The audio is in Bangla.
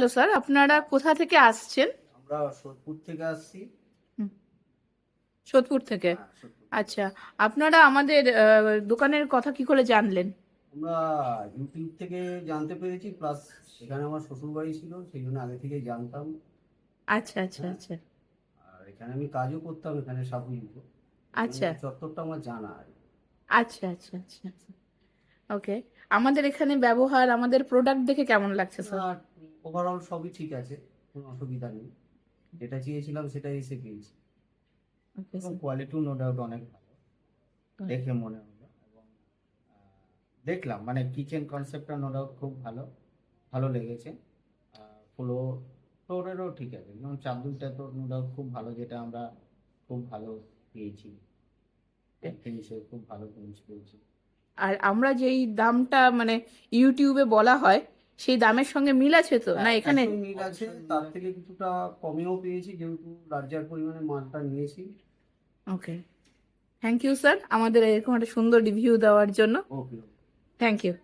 হ্যালো স্যার আপনারা কোথা থেকে আসছেন? আমরা সোদপুর থেকে আসছি। সোদপুর থেকে? হ্যাঁ, আচ্ছা আপনারা আমাদের দোকানের কথা কি করে জানলেন? আমরা ইউটিউব থেকে জানতে পেরেছি প্লাস এখানে আমার শ্বশুর বাড়ি ছিল সেই জন্য আগে থেকে জানতাম। আচ্ছা আচ্ছা হ্যাঁ। আচ্ছা। আর এখানে আমি কাজও করতাম এখানে সাবুইতে আচ্ছা। চত্বরটা আমার জানা আচ্ছা আচ্ছা আচ্ছা ওকে আমাদের এখানে ব্যবহার আমাদের প্রোডাক্ট দেখে কেমন লাগছে স্যার? ওভারঅল সবই ঠিক আছে কোনো অসুবিধা নেই। যেটা চেয়েছিলাম সেটাই এসে পেয়েছি। এবং কোয়ালিটিও নো ডাউট অনেক ভালো। দেখে মনে হলো এবং দেখলাম মানে কিচেন কনসেপ্টটা নো ডাউট খুব ভালো ভালো লেগেছে। ফ্লোর ফ্লোরেরও ঠিক আছে যেমন চাদুরটা তো নো ডাউট খুব ভালো যেটা আমরা খুব ভালো পেয়েছি। জিনিসে খুব ভালো জিনিস পেয়েছি। আর আমরা যেই দামটা মানে ইউটিউবে বলা হয় সেই দামের সঙ্গে মিল আছে তো? না এখানে মিল আছে। তার থেকে কিছুটা কমেও পেয়েছি যেহেতু লার্জার পরিমাণে মালটা নিয়েছি। ওকে থ্যাংক ইউ স্যার আমাদের এরকম একটা সুন্দর রিভিউ দেওয়ার জন্য। Okay thank you